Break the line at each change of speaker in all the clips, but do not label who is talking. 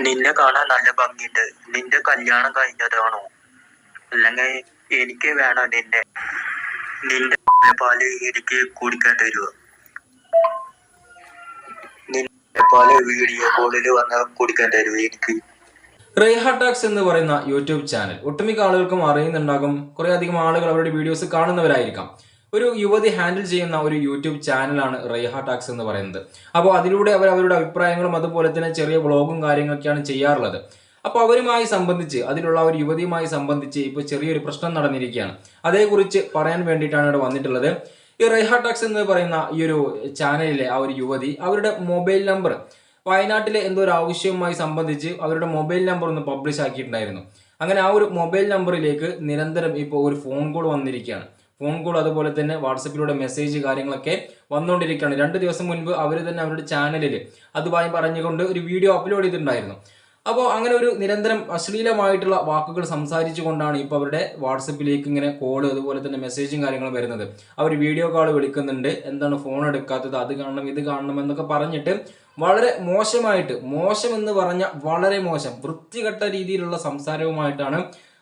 നിന്നെ കാണാൻ നല്ല ഭംഗിയുണ്ട്. നിന്റെ കല്യാണം കഴിഞ്ഞതാണോ? അല്ലെങ്കിൽ എനിക്ക് വേണം നിന്നെ? നിന്റെ പാൽ എനിക്ക് കുടിക്കാൻ തരുമോ നിന്റെ പാൽ വീഡിയോ കോളിൽ വന്ന കുടിക്കാൻ തരുമോ എനിക്ക്?
റേഹ ടാക്സ് എന്ന് പറയുന്ന യൂട്യൂബ് ചാനൽ. ഒട്ടുമിക്ക ആളുകൾക്കും അറിയുന്നുണ്ടാകും. കുറേ അധികം ആളുകൾ അവരുടെ വീഡിയോസ് കാണുന്നവരായിരിക്കാം. ഒരു യുവതി ഹാൻഡിൽ ചെയ്യുന്ന ഒരു യൂട്യൂബ് ചാനലാണ് റേഹ ടാക്സ് എന്ന് പറയുന്നത്. അപ്പോൾ അതിലൂടെ അവർ അവരുടെ അഭിപ്രായങ്ങളും അതുപോലെ തന്നെ ചെറിയ വ്ളോഗും കാര്യങ്ങളൊക്കെയാണ് ചെയ്യാറുള്ളത്. അപ്പോൾ അവരുമായി സംബന്ധിച്ച് അതിലുള്ള ഒരു യുവതിയുമായി സംബന്ധിച്ച് ഇപ്പോൾ ചെറിയൊരു പ്രശ്നം നടന്നിരിക്കുകയാണ്. അതേക്കുറിച്ച് പറയാൻ വേണ്ടിയിട്ടാണ് ഇവിടെ വന്നിട്ടുള്ളത്. ഈ റേഹ ടാക്സ് എന്ന് പറയുന്ന ഈ ഒരു ചാനലിലെ ആ ഒരു യുവതി അവരുടെ മൊബൈൽ നമ്പർ വയനാട്ടിലെ എന്തോ ഒരു ആവശ്യവുമായി സംബന്ധിച്ച് അവരുടെ മൊബൈൽ നമ്പർ ഒന്ന് പബ്ലിഷ് ആക്കിയിട്ടുണ്ടായിരുന്നു. അങ്ങനെ ആ ഒരു മൊബൈൽ നമ്പറിലേക്ക് നിരന്തരം ഇപ്പോൾ ഒരു ഫോൺ കോൾ വന്നിരിക്കുകയാണ്. ഫോൺ കോൾ അതുപോലെ തന്നെ വാട്സപ്പിലൂടെ മെസ്സേജ് കാര്യങ്ങളൊക്കെ വന്നുകൊണ്ടിരിക്കുകയാണ് രണ്ട് ദിവസം മുൻപ് അവർ തന്നെ അവരുടെ ചാനലിൽ അതുമായി പറഞ്ഞുകൊണ്ട് ഒരു വീഡിയോ അപ്ലോഡ് ചെയ്തിട്ടുണ്ടായിരുന്നു. അപ്പോൾ അങ്ങനെ ഒരു നിരന്തരം അശ്ലീലമായിട്ടുള്ള വാക്കുകൾ സംസാരിച്ചു കൊണ്ടാണ് ഇപ്പോൾ അവരുടെ വാട്സപ്പിലേക്ക് ഇങ്ങനെ കോൾ അതുപോലെ തന്നെ മെസ്സേജും കാര്യങ്ങളും വരുന്നത്. അവർ വീഡിയോ കോൾ വിളിക്കുന്നുണ്ട്. എന്താണ് ഫോൺ എടുക്കാത്തത്? അത് കാണണം ഇത് കാണണം എന്നൊക്കെ പറഞ്ഞിട്ട് വളരെ മോശമായിട്ട് മോശം എന്ന് പറഞ്ഞ വളരെ മോശം വൃത്തികെട്ട രീതിയിലുള്ള സംസാരവുമായിട്ടാണ്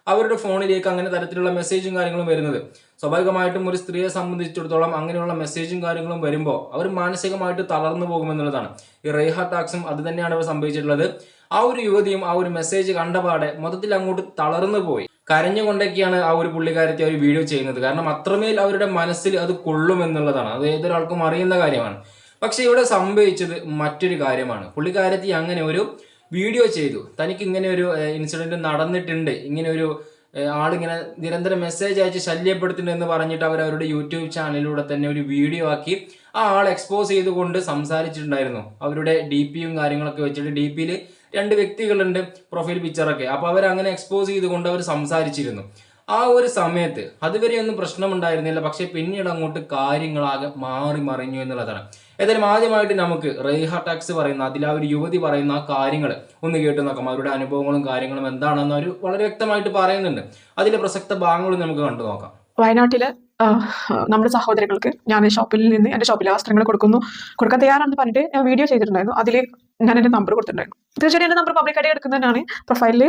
അവരുടെ ഫോണിലേക്ക് അങ്ങനെ തരത്തിലുള്ള മെസ്സേജും കാര്യങ്ങളും വരുന്നത്. സ്വാഭാവികമായിട്ടും ഒരു സ്ത്രീയെ സംബന്ധിച്ചിടത്തോളം അങ്ങനെയുള്ള മെസ്സേജും കാര്യങ്ങളും വരുമ്പോൾ അവർ മാനസികമായിട്ട് തളർന്നു പോകുമെന്നുള്ളതാണ്. ഈ റേഹ ടാക്സും അത് തന്നെയാണ് അവർ സംഭവിച്ചിട്ടുള്ളത്. ആ ഒരു യുവതിയും ആ ഒരു മെസ്സേജ് കണ്ടപാടെ മൊത്തത്തിൽ അങ്ങോട്ട് തളർന്നു പോയി. കരഞ്ഞുകൊണ്ടൊക്കെയാണ് ആ ഒരു പുള്ളിക്കാരത്തെ ഒരു വീഡിയോ ചെയ്യുന്നത്. കാരണം അത്രമേൽ അവരുടെ മനസ്സിൽ അത് കൊള്ളുമെന്നുള്ളതാണ്. അത് ഏതൊരാൾക്കും അറിയുന്ന കാര്യമാണ്. പക്ഷെ ഇവിടെ സംഭവിച്ചത് മറ്റൊരു കാര്യമാണ്. പുള്ളിക്കാരത്തി അങ്ങനെ ഒരു വീഡിയോ ചെയ്തു. തനിക്ക് ഇങ്ങനെ ഒരു ഇൻസിഡന്റ് നടന്നിട്ടുണ്ട്. ഇങ്ങനെ ഒരു ആളിങ്ങനെ നിരന്തരം മെസ്സേജ് അയച്ച് ശല്യപ്പെടുത്തുന്നുണ്ടെന്ന് പറഞ്ഞിട്ട് അവർ അവരുടെ യൂട്യൂബ് ചാനലിലൂടെ തന്നെ ഒരു വീഡിയോ ആക്കി ആ ആൾ എക്സ്പോസ് ചെയ്തുകൊണ്ട് സംസാരിച്ചിട്ടുണ്ടായിരുന്നു. അവരുടെ ഡി പിയും കാര്യങ്ങളൊക്കെ വെച്ചിട്ട് ഡി പിയിൽ രണ്ട് വ്യക്തികളുണ്ട് പ്രൊഫൈൽ പിക്ചറൊക്കെ അപ്പോൾ അങ്ങനെ എക്സ്പോസ് ചെയ്തുകൊണ്ട് അവർ സംസാരിച്ചിരുന്നു. ആ ഒരു സമയത്ത് അതുവരെ ഒന്നും പ്രശ്നമുണ്ടായിരുന്നില്ല. പക്ഷെ പിന്നീട് അങ്ങോട്ട് കാര്യങ്ങളാകെ മാറി മറിഞ്ഞു എന്നുള്ളതാണ്. ഏതായാലും ആദ്യമായിട്ട് നമുക്ക് റേഹ ടാക്സ് പറയുന്ന അതിൽ ആ ഒരു യുവതി പറയുന്ന കാര്യങ്ങൾ ഒന്ന് കേട്ട് നോക്കാം. അവരുടെ അനുഭവങ്ങളും കാര്യങ്ങളും എന്താണെന്ന് അവർ വളരെ വ്യക്തമായിട്ട് പറയുന്നുണ്ട്. അതിലെ പ്രസക്ത ഭാഗങ്ങളും നമുക്ക് കണ്ടു നോക്കാം.
വയനാട്ടിൽ നമ്മുടെ സഹോദരങ്ങൾക്ക് ഞാൻ ഷോപ്പിൽ നിന്ന് എന്റെ ഷോപ്പിലെ വസ്ത്രങ്ങൾ കൊടുക്കുന്നു. കൊടുക്കാൻ തയ്യാറാണെന്ന് പറഞ്ഞിട്ട് ഞാൻ വീഡിയോ ചെയ്തിട്ടുണ്ടായിരുന്നു. അതിൽ ഞാൻ എന്റെ നമ്പർ കൊടുത്തിട്ടുണ്ടായിരുന്നു. തീർച്ചയായിട്ടും എന്റെ നമ്പർ പബ്ലിക് ആയിട്ട് എടുക്കുന്നതിനാണ് പ്രൊഫൈലിൽ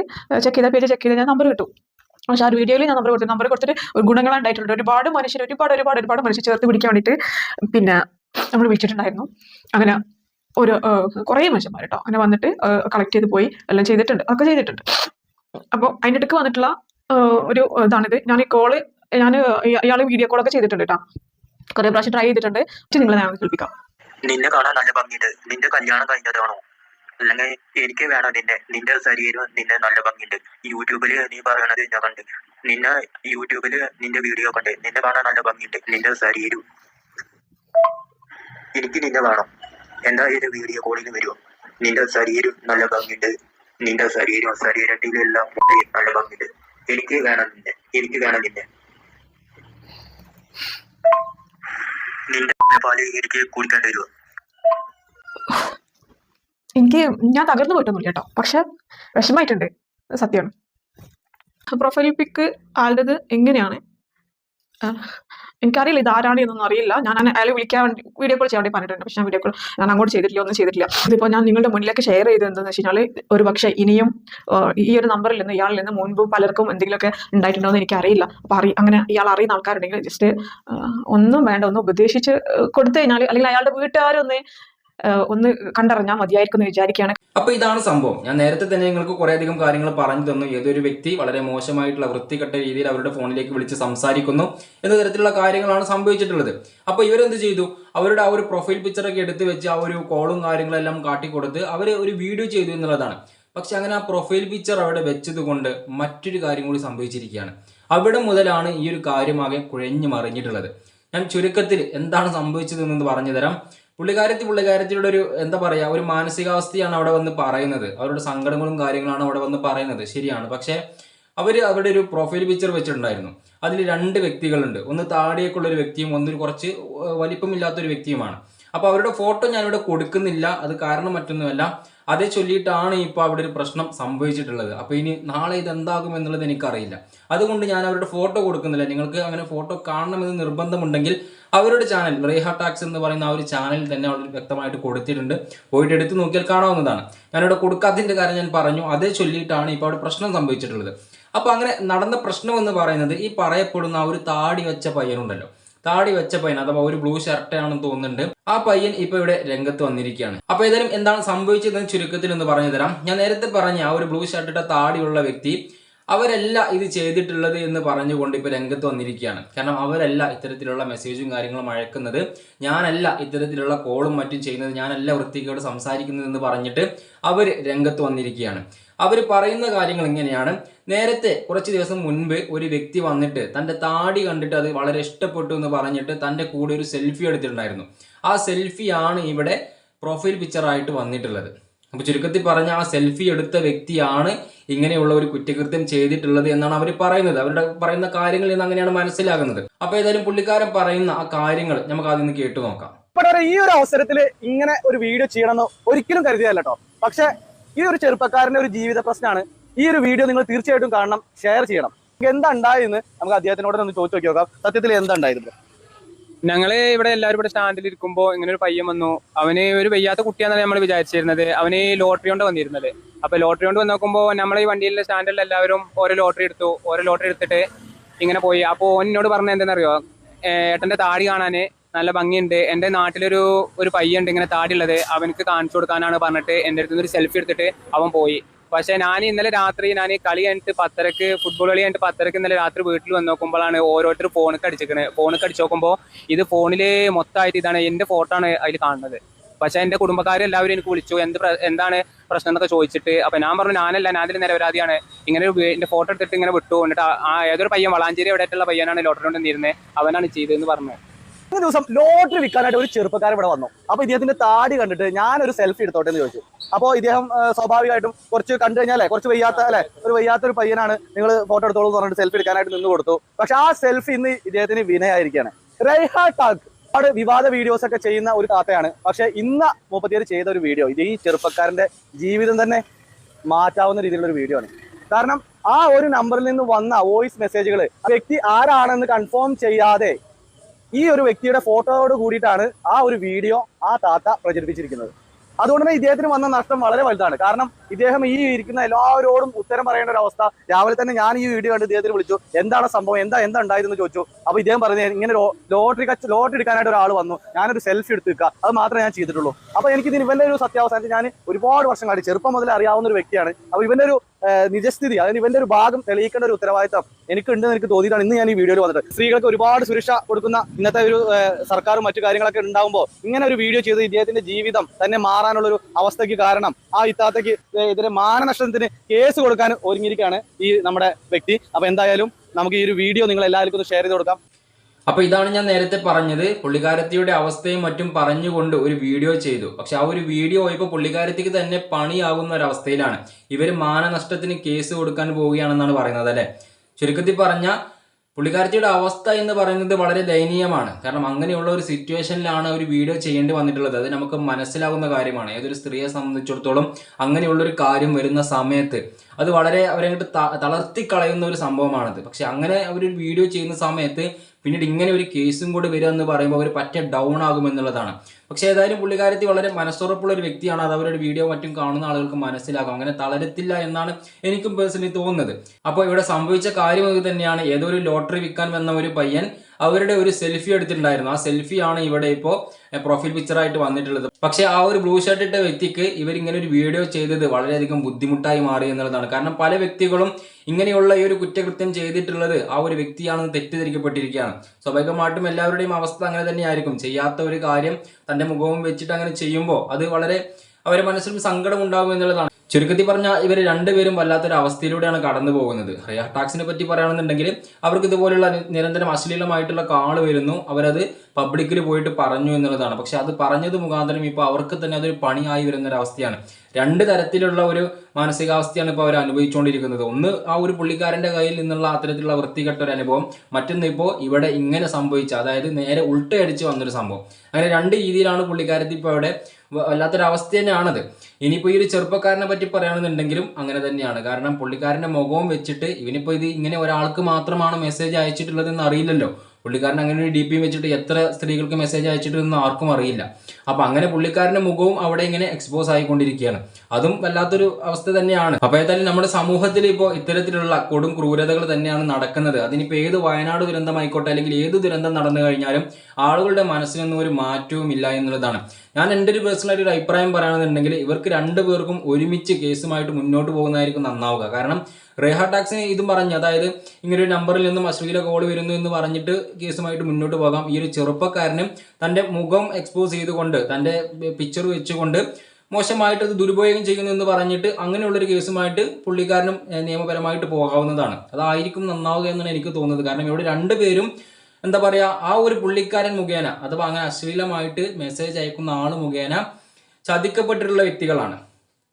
ചെക്ക് ചെയ്ത പേര് ചെക്ക് ചെയ്ത് ഞാൻ നമ്പർ കിട്ടും. പക്ഷെ ആ വീഡിയോയിൽ ഞാൻ നമ്പർ കൊടുത്തു. നമ്പർ കൊടുത്തിട്ട് ഒരു ഗുണങ്ങളാണ് ഉണ്ടായിട്ടുണ്ട് ഒരുപാട് മനുഷ്യർ ഒരുപാട് ഒരുപാട് ഒരുപാട് മനുഷ്യർ ചേർത്ത് പിടിക്കാൻ വേണ്ടിയിട്ട് പിന്നെ നമ്മൾ വിളിച്ചിട്ടുണ്ടായിരുന്നു അങ്ങനെ ഒരു കുറേ മനുഷ്യന്മാർ കേട്ടോ അങ്ങനെ വന്നിട്ട് കളക്ട് ചെയ്ത് പോയി എല്ലാം ചെയ്തിട്ടുണ്ട്. അതൊക്കെ ചെയ്തിട്ടുണ്ട്. അപ്പോൾ അതിന്റെ ഇടയ്ക്ക് വന്നിട്ടുള്ള ഒരു ഇതാണിത്. ഞാൻ ഈ കോൾ ഞാൻ ഇയാൾ വീഡിയോ കോളൊക്കെ ചെയ്തിട്ടുണ്ട് കേട്ടോ കുറേ പ്രാവശ്യം ട്രൈ ചെയ്തിട്ടുണ്ട്. പക്ഷെ നിങ്ങളെ ഞാൻ കേൾപ്പിക്കാം
നിന്നെ കാണാൻ നല്ല ഭംഗിയുണ്ട്. നിന്റെ കല്യാണം കഴിഞ്ഞതാണോ? അല്ലെങ്കിൽ എനിക്ക് വേണം നിന്റെ നിന്റെ ശരീരം നിന്നെ നല്ല ഭംഗിയുണ്ട്. യൂട്യൂബിൽ നീ പറയണത് ഞാൻ കണ്ട്. നിന്നെ യൂട്യൂബിൽ നിന്റെ വീഡിയോ കണ്ട്. നിന്നെ കാണാൻ നല്ല ഭംഗിയുണ്ട്. നിന്റെ ശരീരം എനിക്ക് നിന്നെ വേണം എന്തായാലും വീഡിയോ കോളിന് വരുമോ നിന്റെ ശരീരം നല്ല ഭംഗിയുണ്ട്. നിന്റെ ശരീരം ശരീരത്തിലെല്ലാം നല്ല ഭംഗിയുണ്ട്. എനിക്ക് വേണം നിന്നെ. എനിക്ക് വേണം നിന്നെ. നിന്റെ പാൽ എനിക്ക് കുടിക്കാൻ തരുമോ
എനിക്ക് ഞാൻ തകർന്നു പോയിട്ടൊന്നുമില്ല കേട്ടോ. പക്ഷെ വിഷമായിട്ടുണ്ട് സത്യമാണ്. പ്രൊഫൈൽ പിക്ക് ആളുടേത് എങ്ങനെയാണ്? എനിക്കറിയില്ല ഇത് ആരാണ് എന്നൊന്നും അറിയില്ല. ഞാൻ അയാളെ വിളിക്കാൻ വേണ്ടി വീഡിയോ കോൾ ചെയ്യാൻ വേണ്ടി പറഞ്ഞിട്ടുണ്ട്. പക്ഷെ ഞാൻ വീഡിയോ കോൾ ഞാൻ അങ്ങോട്ട് ചെയ്തിട്ടില്ല ഒന്നും ചെയ്തിട്ടില്ല. ഇതിപ്പോൾ ഞാൻ നിങ്ങളുടെ മുന്നിലേക്ക് ഷെയർ ചെയ്തത് എന്താണെന്ന് വെച്ച് കഴിഞ്ഞാൽ ഒരു പക്ഷേ ഇനിയും ഈ ഒരു നമ്പറിൽ നിന്ന് ഇയാളിൽ നിന്ന് മുൻപ് പലർക്കും എന്തെങ്കിലുമൊക്കെ ഉണ്ടായിട്ടുണ്ടോ എന്ന് എനിക്കറിയില്ല. അപ്പോൾ അറി അങ്ങനെ ഇയാൾ അറിയുന്ന ആൾക്കാരുണ്ടെങ്കിൽ ജസ്റ്റ് ഒന്നും വേണ്ട ഒന്ന് ഉപദേശിച്ച് കൊടുത്തു കഴിഞ്ഞാൽ അല്ലെങ്കിൽ അയാളുടെ വീട്ടുകാരൊന്ന് ഒന്ന് കണ്ടറിഞ്ഞാൽ മതിയായിരിക്കും എന്ന് വിചാരിക്കുകയാണ്.
അപ്പൊ ഇതാണ് സംഭവം. ഞാൻ നേരത്തെ തന്നെ നിങ്ങൾക്ക് കുറെ അധികം കാര്യങ്ങൾ പറഞ്ഞു തന്നു. ഏതൊരു വ്യക്തി വളരെ മോശമായിട്ടുള്ള വൃത്തികെട്ട രീതിയിൽ അവരുടെ ഫോണിലേക്ക് വിളിച്ച് സംസാരിക്കുന്നു എന്ന തരത്തിലുള്ള കാര്യങ്ങളാണ് സംഭവിച്ചിട്ടുള്ളത്. അപ്പൊ ഇവരെന്ത് ചെയ്തു? അവരുടെ ആ ഒരു പ്രൊഫൈൽ പിക്ചറൊക്കെ എടുത്ത് വെച്ച് ആ ഒരു കോളും കാര്യങ്ങളെല്ലാം കാട്ടിക്കൊടുത്ത് അവർ ഒരു വീഡിയോ ചെയ്തു എന്നുള്ളതാണ്. പക്ഷെ അങ്ങനെ ആ പ്രൊഫൈൽ പിക്ചർ അവിടെ വെച്ചത് കൊണ്ട് മറ്റൊരു കാര്യം കൂടി സംഭവിച്ചിരിക്കുകയാണ്. അവിടെ മുതലാണ് ഈ ഒരു കാര്യമാകെ കുഴഞ്ഞു മറിഞ്ഞിട്ടുള്ളത് ഞാൻ ചുരുക്കത്തിൽ എന്താണ് സംഭവിച്ചതെന്ന് പറഞ്ഞു തരാം. പുള്ളിക്കാരത്തി പുള്ളിക്കാരത്തിയുടെ ഒരു എന്താ പറയാ ഒരു മാനസികാവസ്ഥയാണ് അവിടെ വന്ന് പറയുന്നത്. അവരുടെ സങ്കടങ്ങളും കാര്യങ്ങളാണ് അവിടെ വന്ന് പറയുന്നത്. ശരിയാണ്. പക്ഷേ അവർ അവരുടെ ഒരു പ്രൊഫൈൽ പിക്ചർ വെച്ചിട്ടുണ്ടായിരുന്നു. അതിൽ രണ്ട് വ്യക്തികളുണ്ട്. ഒന്ന് താടിയൊക്കെയുള്ള ഒരു വ്യക്തിയും ഒന്ന് കുറച്ച് വലിപ്പമില്ലാത്ത ഒരു വ്യക്തിയുമാണ്. അപ്പോൾ അവരുടെ ഫോട്ടോ ഞാനിവിടെ കൊടുക്കുന്നില്ല. അത് കാരണം മറ്റൊന്നുമല്ല. അതേ ചൊല്ലിയിട്ടാണ് ഇപ്പോൾ അവിടെ ഒരു പ്രശ്നം സംഭവിച്ചിട്ടുള്ളത്. അപ്പോൾ ഇനി നാളെ ഇത് എന്താകും എന്നുള്ളത് എനിക്കറിയില്ല. അതുകൊണ്ട് ഞാൻ അവരുടെ ഫോട്ടോ കൊടുക്കുന്നില്ല. നിങ്ങൾക്ക് അങ്ങനെ ഫോട്ടോ കാണണമെന്ന് നിർബന്ധമുണ്ടെങ്കിൽ അവരുടെ ചാനൽ റേഹ ടാക്സ് എന്ന് പറയുന്ന ആ ഒരു ചാനലിൽ തന്നെ അവർ വ്യക്തമായിട്ട് കൊടുത്തിട്ടുണ്ട്. പോയിട്ട് എടുത്തു നോക്കിയാൽ കാണാവുന്നതാണ്. ഞാനിവിടെ കൊടുക്കാത്തതിന്റെ കാര്യം ഞാൻ പറഞ്ഞു. അതേ ചൊല്ലിയിട്ടാണ് ഇപ്പോൾ അവിടെ പ്രശ്നം സംഭവിച്ചിട്ടുള്ളത്. അപ്പോൾ അങ്ങനെ നടന്ന പ്രശ്നം എന്ന് പറയുന്നത് ഈ പറയപ്പെടുന്ന ആ ഒരു താടി വെച്ച പയ്യനുണ്ടല്ലോ. താടി വെച്ച പയ്യൻ അഥവാ ഒരു ബ്ലൂ ഷർട്ട് ആണെന്ന് തോന്നുന്നുണ്ട്. ആ പയ്യൻ ഇപ്പൊ ഇവിടെ രംഗത്ത് വന്നിരിക്കുകയാണ്. അപ്പൊ ഏതായാലും എന്താണ് സംഭവിച്ചതെന്ന് ചുരുക്കത്തിൽ ഒന്ന് പറഞ്ഞു തരാം. ഞാൻ നേരത്തെ പറഞ്ഞ ആ ഒരു ബ്ലൂ ഷർട്ടിട്ട താടിയുള്ള വ്യക്തി അവരല്ല ഇത് ചെയ്തിട്ടുള്ളത് എന്ന് പറഞ്ഞുകൊണ്ട് ഇപ്പൊ രംഗത്ത് വന്നിരിക്കുകയാണ്. കാരണം അവരല്ല ഇത്തരത്തിലുള്ള മെസ്സേജും കാര്യങ്ങളും അയക്കുന്നത്. ഞാനല്ല ഇത്തരത്തിലുള്ള കോളും മറ്റും ചെയ്യുന്നത്. ഞാനല്ല വൃത്തിക്കോട് സംസാരിക്കുന്നത് എന്ന് പറഞ്ഞിട്ട് അവർ രംഗത്ത് വന്നിരിക്കുകയാണ്. അവർ പറയുന്ന കാര്യങ്ങൾ ഇങ്ങനെയാണ് നേരത്തെ കുറച്ച് ദിവസം മുൻപ് ഒരു വ്യക്തി വന്നിട്ട് തന്റെ താടി കണ്ടിട്ട് അത് വളരെ ഇഷ്ടപ്പെട്ടു എന്ന് പറഞ്ഞിട്ട് തന്റെ കൂടെ ഒരു സെൽഫി എടുത്തിട്ടുണ്ടായിരുന്നു. ആ സെൽഫിയാണ് ഇവിടെ പ്രൊഫൈൽ പിക്ചറായിട്ട് വന്നിട്ടുള്ളത്. അപ്പോൾ ചുരുക്കത്തിൽ പറഞ്ഞ ആ സെൽഫി എടുത്ത വ്യക്തിയാണ് ഇങ്ങനെയുള്ള ഒരു കുറ്റകൃത്യം ചെയ്തിട്ടുള്ളത് എന്നാണ് അവർ പറയുന്നത്. അവരുടെ പറയുന്ന കാര്യങ്ങളിൽ നിന്ന് അങ്ങനെയാണ് മനസ്സിലാകുന്നത്. അപ്പോൾ ഏതായാലും പുള്ളിക്കാരൻ പറയുന്ന ആ കാര്യങ്ങൾ നമുക്ക് ആദ്യം കേട്ടു നോക്കാം.
ഈ ഒരു അവസരത്തിൽ ഇങ്ങനെ ഒരു വീഡിയോ ചെയ്യണമെന്ന് ഒരിക്കലും കരുതിയല്ല പക്ഷെ ഈ ഒരു ചെറുപ്പക്കാരന്റെ ഒരു ജീവിത പ്രശ്നമാണ്. ഈ ഒരു വീഡിയോ നിങ്ങൾ തീർച്ചയായിട്ടും കാണണം ഷെയർ ചെയ്യണം. എന്താ ഉണ്ടായെന്ന് നമുക്ക് അദ്ദേഹത്തിനോട് ഒന്ന് ചോദിച്ചു നോക്കി നോക്കാം. സത്യത്തിൽ എന്താ ഉണ്ടായത്
ഞങ്ങൾ ഇവിടെ എല്ലാവരും ഇവിടെ സ്റ്റാൻഡിൽ ഇരിക്കുമ്പോൾ ഇങ്ങനെ ഒരു പയ്യൻ വന്നു. അവന് ഒരു വയ്യാത്ത കുട്ടിയാണെന്നാണ് നമ്മൾ വിചാരിച്ചിരുന്നത്. അവന് ലോട്ടറി കൊണ്ട് വന്നിരുന്നത്. അപ്പൊ ലോട്ടറി കൊണ്ട് വന്ന് നോക്കുമ്പോ നമ്മളെ ഈ വണ്ടിയിലെ സ്റ്റാൻഡിൽ എല്ലാവരും ഓരോ ലോട്ടറി എടുത്തു. ഓരോ ലോട്ടറി എടുത്തിട്ട് ഇങ്ങനെ പോയി. അപ്പോൾ എന്നോട് പറഞ്ഞ എന്താണെന്നറിയോ? ഏട്ടന്റെ താടി കാണാന് നല്ല ഭംഗിയുണ്ട്. എന്റെ നാട്ടിലൊരു ഒരു പയ്യുണ്ട് ഇങ്ങനെ താടിയുള്ളത്. അവനക്ക് കാണിച്ചു കൊടുക്കാനാണ് പറഞ്ഞിട്ട് എന്റെ അടുത്ത് ഒരു സെൽഫി എടുത്തിട്ട് അവൻ പോയി. പക്ഷെ ഞാൻ ഇന്നലെ രാത്രി ഞാൻ കളി കഴിഞ്ഞിട്ട് പത്തരക്ക് ഫുട്ബോൾ കളി കഴിഞ്ഞിട്ട് പത്തരക്ക് ഇന്നലെ രാത്രി വീട്ടിൽ വന്ന് നോക്കുമ്പോഴാണ് ഓരോരുത്തർ ഫോണിൽ അടിച്ചിരിക്കുന്നത് ഫോണിൽ അടിച്ച് നോക്കുമ്പോൾ ഇത് ഫോണിൽ മൊത്തമായിട്ട് ഇതാണ് എന്റെ ഫോട്ടോ ആണ് അതിൽ കാണുന്നത്. പക്ഷെ എന്റെ കുടുംബക്കാരെല്ലാവരും എനിക്ക് വിളിച്ചു. എന്ത് എന്താണ് പ്രശ്നം എന്നൊക്കെ ചോദിച്ചിട്ട്. അപ്പൊ ഞാൻ പറഞ്ഞു ഞാനല്ല ഞാൻ അതിൽ നിരപരാധിയാണ്. ഇങ്ങനെ എന്റെ ഫോട്ടോ എടുത്തിട്ട് ഇങ്ങനെ വിട്ടു. എന്നിട്ട് ആ- ഏതൊരു പയ്യൻ വളാഞ്ചേരി എവിടെയായിട്ടുള്ള പയ്യനാണ് ലോട്ടറി കൊണ്ട് അവനാണ് ചെയ്തതെന്ന് പറഞ്ഞു.
ഒരു ദിവസം ലോട്ടറി വിൽക്കാനായിട്ട് ഒരു ചെറുപ്പക്കാരൻ ഇവിടെ വന്നു. അപ്പൊ ഇദ്ദേഹത്തിന്റെ താടി കണ്ടിട്ട് ഞാനൊരു സെൽഫി എടുത്തോട്ടെ എന്ന് ചോദിച്ചു. അപ്പോൾ ഇദ്ദേഹം സ്വാഭാവികമായിട്ടും കുറച്ച് കണ്ടു കഴിഞ്ഞാലേ കുറച്ച് വയ്യാത്ത അല്ലെ ഒരു വയ്യാത്ത ഒരു പയ്യനാണ്. നിങ്ങൾ ഫോട്ടോ എടുത്തോളൂ എന്ന് പറഞ്ഞിട്ട് സെൽഫി എടുക്കാനായിട്ട് നിന്ന് കൊടുത്തു. പക്ഷെ ആ സെൽഫി ഇന്ന് ഇദ്ദേഹത്തിന് വിനയായിരിക്കാണ് റൈഹ ഒരുപാട് വിവാദ വീഡിയോസ് ഒക്കെ ചെയ്യുന്ന ഒരു താത്തയാണ്. പക്ഷെ ഇന്ന് മുപ്പത്തിയേഴ് ചെയ്ത ഒരു വീഡിയോ ഇത് ഈ ചെറുപ്പക്കാരന്റെ ജീവിതം തന്നെ മാറ്റാവുന്ന രീതിയിലുള്ള ഒരു വീഡിയോ ആണ്. കാരണം ആ ഒരു നമ്പറിൽ നിന്ന് വന്ന വോയിസ് മെസ്സേജുകൾ വ്യക്തി ആരാണെന്ന് കൺഫേം ചെയ്യാതെ ഈ ഒരു വ്യക്തിയുടെ ഫോട്ടോയോട് കൂടിയിട്ടാണ് ആ ഒരു വീഡിയോ ആ താത്ത പ്രചരിപ്പിച്ചിരിക്കുന്നത്. അതുകൊണ്ട് തന്നെ ഇദ്ദേഹത്തിന് വന്ന നഷ്ടം വളരെ വലുതാണ്. കാരണം ഇദ്ദേഹം ഈ ഇരിക്കുന്ന എല്ലാവരോടും ഉത്തരം പറയേണ്ട ഒരു അവസ്ഥ. രാവിലെ തന്നെ ഞാൻ ഈ വീഡിയോ കണ്ട് ഇദ്ദേഹത്തിന് വിളിച്ചു എന്താണ് സംഭവം? എന്താ എന്താ ഉണ്ടായതെന്ന് ചോദിച്ചു. അപ്പൊ ഇദ്ദേഹം പറഞ്ഞു ഇങ്ങനെ ലോട്ടറി കച്ച് ലോട്ടറി എടുക്കാനായിട്ട് ഒരാൾ വന്നു. ഞാനൊരു സെൽഫി എടുത്ത് വെക്കുക അത് മാത്രമേ ഞാൻ ചെയ്തിട്ടുള്ളൂ. അപ്പൊ എനിക്ക് ഇതിന് ഇവന്റെ ഒരു സത്യാവസ്ഥ ഞാൻ ഒരുപാട് വർഷം കാട്ടി ചെറുപ്പം മുതൽ അറിയാവുന്ന ഒരു വ്യക്തിയാണ്. അപ്പൊ ഇവന്റെ ഒരു നിജസ്ഥിതി അതായത് ഇവന്റെ ഒരു ഭാഗം തെളിയിക്കേണ്ട ഒരു ഉത്തരവാദിത്തം എനിക്കുണ്ടെന്ന് എനിക്ക് തോന്നിയിട്ടാണ് ഇന്ന് ഞാൻ ഈ വീഡിയോയിൽ വന്നിട്ട്. സ്ത്രീകൾക്ക് ഒരുപാട് സുരക്ഷ കൊടുക്കുന്ന ഇന്നത്തെ ഒരു സർക്കാർ മറ്റു കാര്യങ്ങളൊക്കെ ഉണ്ടാകുമ്പോൾ ഇങ്ങനെ ഒരു വീഡിയോ ചെയ്ത് ഇദ്ദേഹത്തിന്റെ ജീവിതം തന്നെ മാറാനുള്ള ഒരു അവസ്ഥയ്ക്ക് കാരണം ആ ഇത്താത്തയ്ക്ക് ഇതിന് മാനനഷ്ടത്തിന് കേസ് കൊടുക്കാൻ ഒരുങ്ങിയിരിക്കുകയാണ് ഈ നമ്മുടെ വ്യക്തി. അപ്പൊ എന്തായാലും നമുക്ക് ഈ ഒരു വീഡിയോ നിങ്ങൾ എല്ലാവർക്കും ഒന്ന് ഷെയർ ചെയ്ത് കൊടുക്കാം.
അപ്പൊ ഇതാണ് ഞാൻ നേരത്തെ പറഞ്ഞത്. പുള്ളിക്കാരത്തിയുടെ അവസ്ഥയും മറ്റും പറഞ്ഞുകൊണ്ട് ഒരു വീഡിയോ ചെയ്തു. പക്ഷെ ആ ഒരു വീഡിയോ ഇപ്പോൾ പുള്ളിക്കാരത്തിക്ക് തന്നെ പണിയാകുന്ന ഒരു അവസ്ഥയിലാണ്. ഇവർ മാനനഷ്ടത്തിന് കേസ് കൊടുക്കാൻ പോവുകയാണെന്നാണ് പറയുന്നത് അല്ലെ? ചുരുക്കത്തിൽ പറഞ്ഞ പുള്ളിക്കാരത്തിയുടെ അവസ്ഥ എന്ന് പറയുന്നത് വളരെ ദയനീയമാണ്. കാരണം അങ്ങനെയുള്ള ഒരു സിറ്റുവേഷനിലാണ് ഒരു വീഡിയോ ചെയ്യേണ്ടി വന്നിട്ടുള്ളത്. അത് നമുക്ക് മനസ്സിലാകുന്ന കാര്യമാണ്. ഏതൊരു സ്ത്രീയെ സംബന്ധിച്ചിടത്തോളം അങ്ങനെയുള്ള ഒരു കാര്യം വരുന്ന സമയത്ത് അത് വളരെ അവരെ തളർത്തി കളയുന്ന ഒരു സംഭവമാണത്. പക്ഷെ അങ്ങനെ അവർ വീഡിയോ ചെയ്യുന്ന സമയത്ത് പിന്നീട് ഇങ്ങനെ ഒരു കേസും കൂടി വരിക എന്ന് പറയുമ്പോൾ അവർ പറ്റ ഡൗൺ ആകും എന്നുള്ളതാണ്. പക്ഷേ ഏതായാലും പുള്ളിക്കാരത്തി വളരെ മനസ്സുറപ്പുള്ള ഒരു വ്യക്തിയാണ്. അത് അവരുടെ വീഡിയോ മറ്റും കാണുന്ന ആളുകൾക്ക് മനസ്സിലാകും. അങ്ങനെ തളരത്തില്ല എന്നാണ് എനിക്കും പേഴ്സണലി തോന്നുന്നത്. അപ്പോൾ ഇവിടെ സംഭവിച്ച കാര്യം ഇത് തന്നെയാണ്. ഏതോ ഒരു ലോട്ടറി വിൽക്കാൻ വന്ന ഒരു പയ്യൻ അവരുടെ ഒരു സെൽഫി എടുത്തിട്ടുണ്ടായിരുന്നു. ആ സെൽഫിയാണ് ഇവിടെ ഇപ്പോൾ പ്രൊഫൈൽ പിക്ചറായിട്ട് വന്നിട്ടുള്ളത്. പക്ഷേ ആ ഒരു ബ്ലൂ ഷർട്ട് ഇട്ട വ്യക്തിക്ക് ഇവരിങ്ങനെ ഒരു വീഡിയോ ചെയ്തത് വളരെയധികം ബുദ്ധിമുട്ടായി മാറി എന്നുള്ളതാണ്. കാരണം പല വ്യക്തികളും ഇങ്ങനെയുള്ള ഈ ഒരു കുറ്റകൃത്യം ചെയ്തിട്ടുള്ളത് ആ ഒരു വ്യക്തിയാണെന്ന് തെറ്റിദ്ധരിക്കപ്പെട്ടിരിക്കുകയാണ്. സ്വാഭാവികമായിട്ടും എല്ലാവരുടെയും അവസ്ഥ അങ്ങനെ തന്നെയായിരിക്കും. ചെയ്യാത്ത ഒരു കാര്യം തന്റെ മുഖവും വെച്ചിട്ട് അങ്ങനെ ചെയ്യുമ്പോൾ അത് വളരെ അവരുടെ മനസ്സിലും സങ്കടം ഉണ്ടാകും എന്നുള്ളതാണ്. ചുരുക്കത്തിൽ പറഞ്ഞാൽ ഇവർ രണ്ടുപേരും വല്ലാത്തൊരു അവസ്ഥയിലൂടെയാണ് കടന്നു പോകുന്നത്. ഹെയർ ടാക്സിനെ പറ്റി പറയുകയാണെന്നുണ്ടെങ്കിൽ അവർക്ക് ഇതുപോലുള്ള നിരന്തരം അശ്ലീലമായിട്ടുള്ള കാൾ വരുന്നു. അവരത് പബ്ലിക്കിൽ പോയിട്ട് പറഞ്ഞു എന്നുള്ളതാണ്. പക്ഷെ അത് പറഞ്ഞത് മുഖാന്തരം ഇപ്പോൾ അവർക്ക് തന്നെ അതൊരു പണിയായി വരുന്ന ഒരു അവസ്ഥയാണ് രണ്ട് തരത്തിലുള്ള ഒരു മാനസികാവസ്ഥയാണ് ഇപ്പോൾ അവർ അനുഭവിച്ചുകൊണ്ടിരിക്കുന്നത് ഒന്ന് ആ ഒരു പുള്ളിക്കാരന്റെ കയ്യിൽ നിന്നുള്ള അത്തരത്തിലുള്ള വൃത്തികെട്ട ഒരു അനുഭവം. മറ്റൊന്ന് ഇപ്പോൾ ഇവിടെ ഇങ്ങനെ സംഭവിച്ച അതായത് നേരെ ഉൾട്ടയടിച്ച് വന്നൊരു സംഭവം. അങ്ങനെ രണ്ട് രീതിയിലാണ് പുള്ളിക്കാരത്തി ഇപ്പോൾ അവിടെ വല്ലാത്തൊരവസ്ഥ തന്നെയാണത്. ഇനിയിപ്പോൾ ഈ ഒരു ചെറുപ്പക്കാരനെ പറ്റി പറയുകയാണെന്നുണ്ടെങ്കിലും അങ്ങനെ തന്നെയാണ്. കാരണം പുള്ളിക്കാരന്റെ മുഖവും വെച്ചിട്ട് ഇവനിപ്പോൾ ഇത് ഇങ്ങനെ ഒരാൾക്ക് മാത്രമാണ് മെസ്സേജ് അയച്ചിട്ടുള്ളതെന്ന് അറിയില്ലല്ലോ. പുള്ളിക്കാരൻ അങ്ങനെ ഒരു ഡി പി വെച്ചിട്ട് എത്ര സ്ത്രീകൾക്ക് മെസ്സേജ് അയച്ചിട്ടൊന്നും ആർക്കും അറിയില്ല. അപ്പൊ അങ്ങനെ പുള്ളിക്കാരന്റെ മുഖവും അവിടെ ഇങ്ങനെ എക്സ്പോസ് ആയിക്കൊണ്ടിരിക്കുകയാണ്. അതും വല്ലാത്തൊരു അവസ്ഥ തന്നെയാണ്. അപ്പോൾ ഏതായാലും നമ്മുടെ സമൂഹത്തിൽ ഇപ്പോൾ ഇത്തരത്തിലുള്ള കൊടും ക്രൂരതകൾ തന്നെയാണ് നടക്കുന്നത്. അതിനിപ്പോൾ ഏത് വയനാട് ദുരന്തമായിക്കോട്ടെ അല്ലെങ്കിൽ ഏത് ദുരന്തം നടന്നു കഴിഞ്ഞാലും ആളുകളുടെ മനസ്സിനൊന്നും ഒരു മാറ്റവും ഇല്ല എന്നുള്ളതാണ്. ഞാൻ എന്റെ ഒരു പേഴ്സണൽ ഒരു അഭിപ്രായം പറയുകയാണെന്നുണ്ടെങ്കിൽ ഇവർക്ക് രണ്ടു പേർക്കും ഒരുമിച്ച് കേസുമായിട്ട് മുന്നോട്ട് പോകുന്നതായിരിക്കും നന്നാവുക. കാരണം റേഹ ടാക്സിന് ഇതും പറഞ്ഞു അതായത് ഇങ്ങനെ ഒരു നമ്പറിൽ നിന്നും അശ്ലീല കോൾ വരുന്നു എന്ന് പറഞ്ഞിട്ട് കേസുമായിട്ട് മുന്നോട്ട് പോകാം. ഈ ഒരു ചെറുപ്പക്കാരന് തന്റെ മുഖം എക്സ്പോസ് ചെയ്തുകൊണ്ട് തന്റെ പിക്ചർ വെച്ചുകൊണ്ട് മോശമായിട്ട് അത് ദുരുപയോഗം ചെയ്യുന്നു എന്ന് പറഞ്ഞിട്ട് അങ്ങനെയുള്ളൊരു കേസുമായിട്ട് പുള്ളിക്കാരനും നിയമപരമായിട്ട് പോകാവുന്നതാണ്. അതായിരിക്കും നന്നാവുക എന്നാണ് എനിക്ക് തോന്നുന്നത്. കാരണം ഇവിടെ രണ്ടുപേരും എന്താ പറയുക ആ ഒരു പുള്ളിക്കാരൻ മുഖേന അഥവാ അങ്ങനെ അശ്ലീലമായിട്ട് മെസ്സേജ് അയക്കുന്ന ആൾ മുഖേന ചതിക്കപ്പെട്ടിട്ടുള്ള വ്യക്തികളാണ്.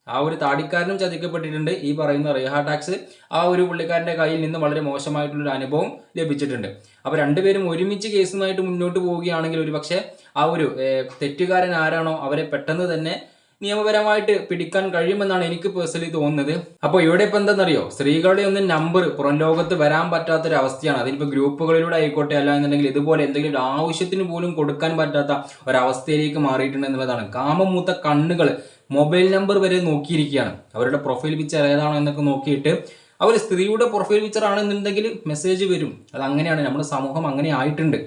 ആ ഒരു താടിക്കാരനും ചതിക്കപ്പെട്ടിട്ടുണ്ട് ഈ പറയുന്ന റേഹാ ടാക്സ്. ആ ഒരു പുള്ളിക്കാരന്റെ കയ്യിൽ നിന്ന് വളരെ മോശമായിട്ടുള്ളൊരു അനുഭവം ലഭിച്ചിട്ടുണ്ട്. അപ്പോൾ രണ്ടുപേരും ഒരുമിച്ച് കേസുമായിട്ട് മുന്നോട്ട് പോവുകയാണെങ്കിൽ ഒരുപക്ഷെ ആ ഒരു തെറ്റുകാരൻ ആരാണോ അവരെ പെട്ടെന്ന് തന്നെ നിയമപരമായിട്ട് പിടിക്കാൻ കഴിയുമെന്നാണ് എനിക്ക് പേഴ്സണലി തോന്നുന്നത്. അപ്പോൾ ഇവിടെ ഇപ്പം എന്താണെന്നറിയോ? സ്ത്രീകളുടെ ഒന്നും നമ്പർ പുറം ലോകത്ത് വരാൻ പറ്റാത്തൊരു അവസ്ഥയാണ് അതിനിപ്പോൾ ഗ്രൂപ്പുകളിലൂടെ ആയിക്കോട്ടെ അല്ല എന്നുണ്ടെങ്കിൽ ഇതുപോലെ എന്തെങ്കിലും ഒരു ആവശ്യത്തിന് പോലും കൊടുക്കാൻ പറ്റാത്ത ഒരവസ്ഥയിലേക്ക് മാറിയിട്ടുണ്ട് എന്നുള്ളതാണ്. കാമമൂത്ത കണ്ണുകൾ മൊബൈൽ നമ്പർ വരെ നോക്കിയിരിക്കുകയാണ്. അവരുടെ പ്രൊഫൈൽ പിക്ചർ ഏതാണോ എന്നൊക്കെ നോക്കിയിട്ട് അവർ സ്ത്രീയുടെ പ്രൊഫൈൽ പിക്ചർ ആണെന്നുണ്ടെങ്കിൽ മെസ്സേജ് വരും. അത് അങ്ങനെയാണ് നമ്മുടെ സമൂഹം അങ്ങനെ ആയിട്ടുണ്ട്.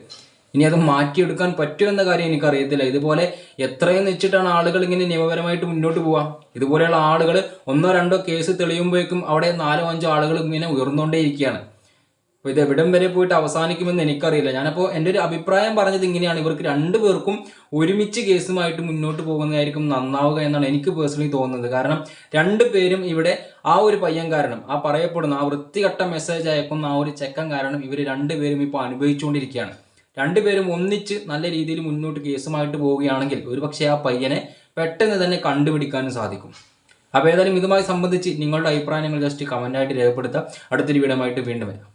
ഇനി അത് മാറ്റിയെടുക്കാൻ പറ്റുമോ എന്ന കാര്യം എനിക്കറിയത്തില്ല. ഇതുപോലെ എത്രയും വെച്ചിട്ടാണ് ആളുകൾ ഇങ്ങനെ നിയമപരമായിട്ട് മുന്നോട്ട് പോവാം ഇതുപോലെയുള്ള ആളുകൾ ഒന്നോ രണ്ടോ കേസ് തെളിയുമ്പോഴേക്കും അവിടെ നാലോ അഞ്ചോ ആളുകൾ ഇങ്ങനെ ഉയർന്നുകൊണ്ടേയിരിക്കുകയാണ്. അപ്പോൾ ഇത് എവിടം വരെ പോയിട്ട് അവസാനിക്കുമെന്ന് എനിക്കറിയില്ല. ഞാനപ്പോൾ എന്റെ ഒരു അഭിപ്രായം പറഞ്ഞത് ഇങ്ങനെയാണ്. ഇവർക്ക് രണ്ടു പേർക്കും ഒരുമിച്ച് കേസുമായിട്ട് മുന്നോട്ട് പോകുന്നതായിരിക്കും നന്നാവുക എന്നാണ് എനിക്ക് പേഴ്സണലി തോന്നുന്നത്. കാരണം രണ്ടു പേരും ഇവിടെ ആ ഒരു പയ്യൻ കാരണം ആ പറയപ്പെടുന്ന ആ വൃത്തികെട്ട മെസ്സേജ് അയക്കുന്ന ആ ഒരു ചെക്കൻ കാരണം ഇവർ രണ്ടുപേരും ഇപ്പോൾ അനുഭവിച്ചുകൊണ്ടിരിക്കുകയാണ്. രണ്ടുപേരും ഒന്നിച്ച് നല്ല രീതിയിൽ മുന്നോട്ട് കേസുമായിട്ട് പോവുകയാണെങ്കിൽ ഒരുപക്ഷെ ആ പയ്യനെ പെട്ടെന്ന് തന്നെ കണ്ടുപിടിക്കാനും സാധിക്കും. അപ്പോൾ ഏതായാലും ഇതുമായി സംബന്ധിച്ച് നിങ്ങളുടെ അഭിപ്രായങ്ങൾ ജസ്റ്റ് കമന്റായിട്ട് രേഖപ്പെടുത്താം. അടുത്തൊരു വീഡിയോ വീണ്ടും വരാം.